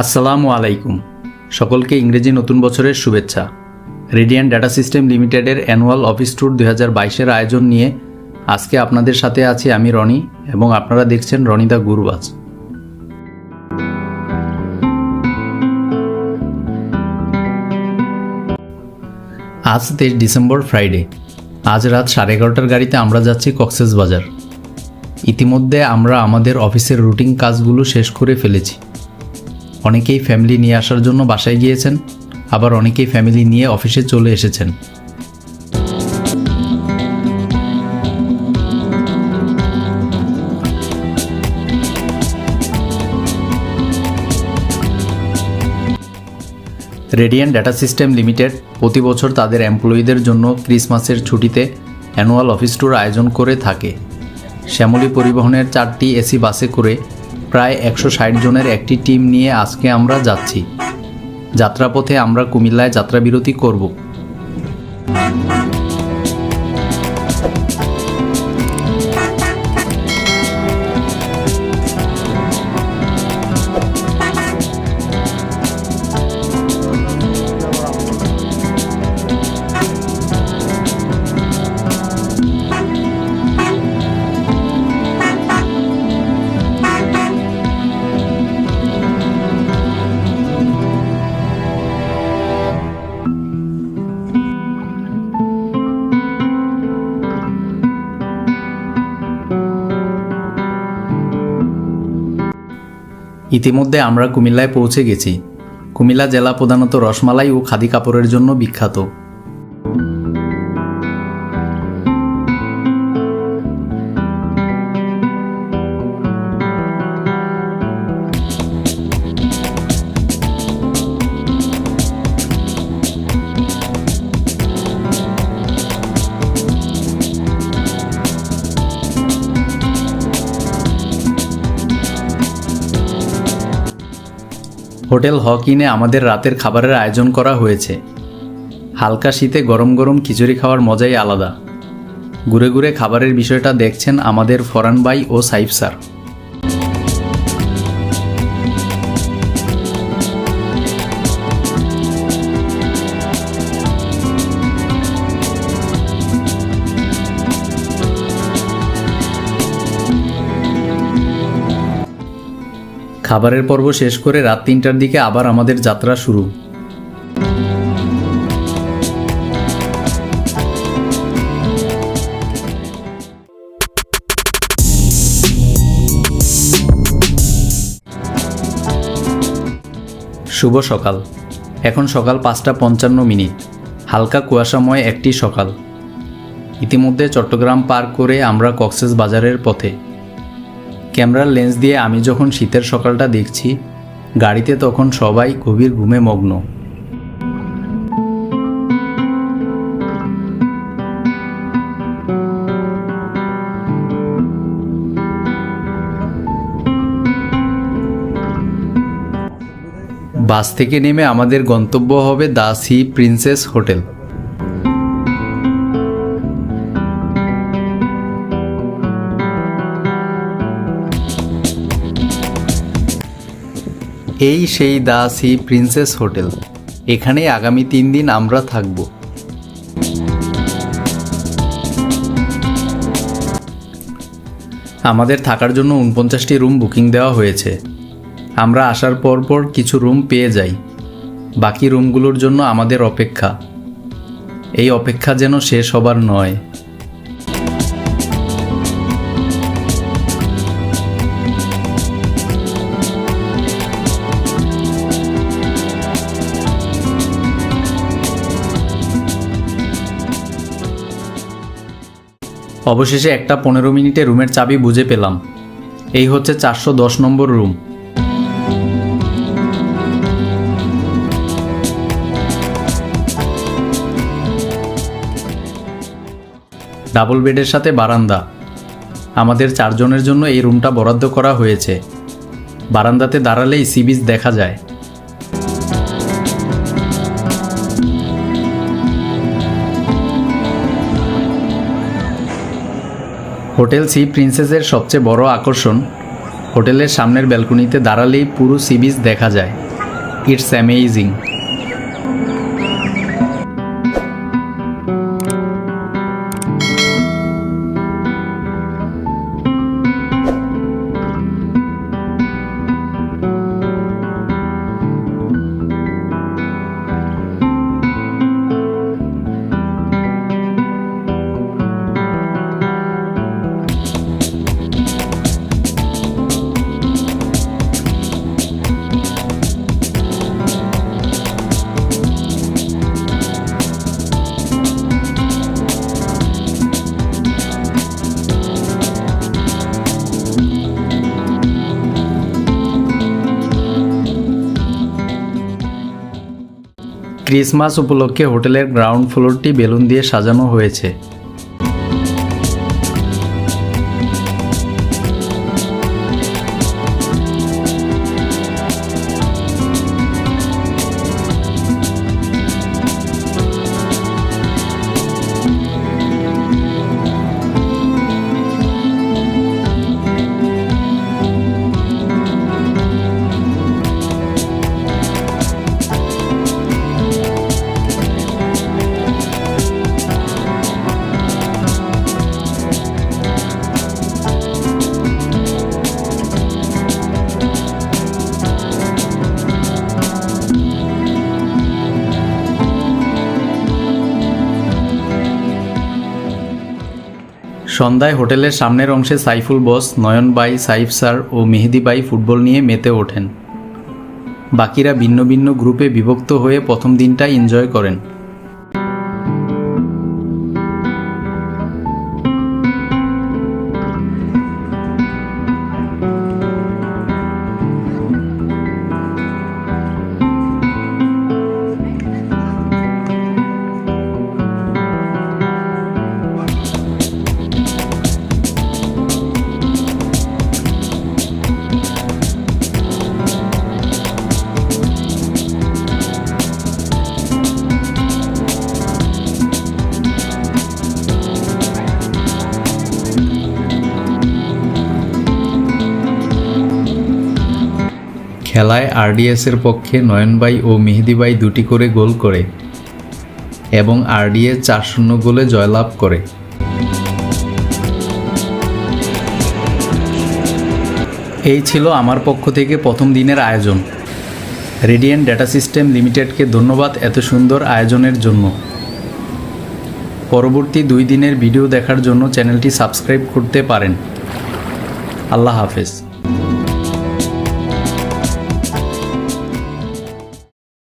আসসালামু আলাইকুম। সকলকে ইংরেজি নতুন বছরের শুভেচ্ছা। রেডিয়ান ডাটা সিস্টেম লিমিটেডের অ্যানুয়াল অফিস ট্যুর দুই হাজার বাইশের আয়োজন নিয়ে আজকে আপনাদের সাথে আছি আমি রনি এবং আপনারা দেখছেন রনিদা গুরুবাজ। আজ তেইশ ডিসেম্বর ফ্রাইডে। আজ রাত সাড়ে এগারোটার গাড়িতে আমরা যাচ্ছি কক্সেস বাজার। ইতিমধ্যে আমরা আমাদের অফিসের রুটিন কাজগুলো শেষ করে ফেলেছি। অনেকেই ফ্যামিলি নিয়ে আসার জন্য বাসায় গিয়েছেন, আবার অনেকেই ফ্যামিলি নিয়ে অফিসে চলে এসেছেন। রেডিয়ান ডাটা সিস্টেম লিমিটেড প্রতি বছর তাদের এমপ্লয়ীদের জন্য ক্রিসমাসের ছুটিতে অ্যানুয়াল অফিস ট্যুর আয়োজন করে থাকে। শ্যামলী পরিবহনের চারটি এসি বাসে করে প্রায় একশো ষাট জনের একটি টিম নিয়ে আজকে আমরা যাচ্ছি। যাত্রাপথে আমরা কুমিল্লায় যাত্রাবিরতি করব। ইতিমধ্যে আমরা কুমিল্লায় পৌঁছে গেছি। কুমিল্লা জেলা প্রধানত রসমালাই ও খাদি কাপড়ের জন্য বিখ্যাত। হোটেল হকিনে আমাদের রাতের খাবারের আয়োজন করা হয়েছে। হালকা শীতে গরম গরম খিচুড়ি খাওয়ার মজাই আলাদা। ঘুরে ঘুরে খাবারের বিষয়টা দেখছেন আমাদের ফরান ভাই ও সাইফ স্যার। খাবারের পর্ব শেষ করে রাত তিনটার দিকে আবার আমাদের যাত্রা শুরু। শুভ সকাল। এখন সকাল পাঁচটা পঞ্চান্ন মিনিট। হালকা কুয়াশাময় একটি সকাল। ইতিমধ্যে চট্টগ্রাম পার করে আমরা কক্সেস বাজারের পথে ক্যামেরার লেন্স দিয়ে আমি যখন শীতের সকালটা দেখছি, গাড়িতে তখন সবাই গভীর ঘুমে মগ্ন। বাস থেকে নেমে আমাদের গন্তব্য হবে দ্য সি প্রিন্সেস হোটেল। এই সেই দা সি প্রিন্সেস হোটেল। এখানে আগামী তিন দিন আমরা থাকব। আমাদের থাকার জন্য উনপঞ্চাশটি রুম বুকিং দেওয়া হয়েছে। আমরা আসার পর পর কিছু রুম পেয়ে যাই। বাকি রুমগুলোর জন্য আমাদের অপেক্ষা। এই অপেক্ষা যেন শেষ হবার নয়। অবশেষে একটা পনেরো মিনিটে রুমের চাবি বুঝে পেলাম। এই হচ্ছে চারশো দশ নম্বর রুম। ডাবল বেডের সাথে বারান্দা। আমাদের চারজনের জন্য এই রুমটা বরাদ্দ করা হয়েছে। বারান্দাতে দাঁড়ালেই সি বিচ দেখা যায়। হোটেল সি প্রিন্সেসের সবচেয়ে বড় আকর্ষণ। হোটেলের সামনের ব্যালকনিতে দাঁড়ালেই পুরো সি বিচ দেখা যায়। ইটস অ্যামেজিং ক্রিসমাস উপলক্ষে হোটেলের গ্রাউন্ড ফ্লোরটি বেলুন দিয়ে সাজানো হয়েছে। সন্ধ্যায় হোটেলের সামনের অংশে সাইফুল বস নয়ন বাই সাইফ স্যার ও মেহেদি বাই ফুটবল নিয়ে মেতে ওঠেন। বাকিরা ভিন্ন ভিন্ন গ্রুপে বিভক্ত হয়ে প্রথম দিনটা এনজয় করেন। খেলায় আরডিএসের পক্ষে নয়নবাই ও মেহেদিবাই দুটি করে গোল করে এবং আরডিএস চার শূন্য গোলে জয়লাভ করে। এই ছিল আমার পক্ষ থেকে প্রথম দিনের আয়োজন। রেডিয়েন্ট ডেটা সিস্টেম লিমিটেডকে ধন্যবাদ এত সুন্দর আয়োজনের জন্য। পরবর্তী দুই দিনের ভিডিও দেখার জন্য চ্যানেলটি সাবস্ক্রাইব করতে পারেন। আল্লাহ হাফেজ।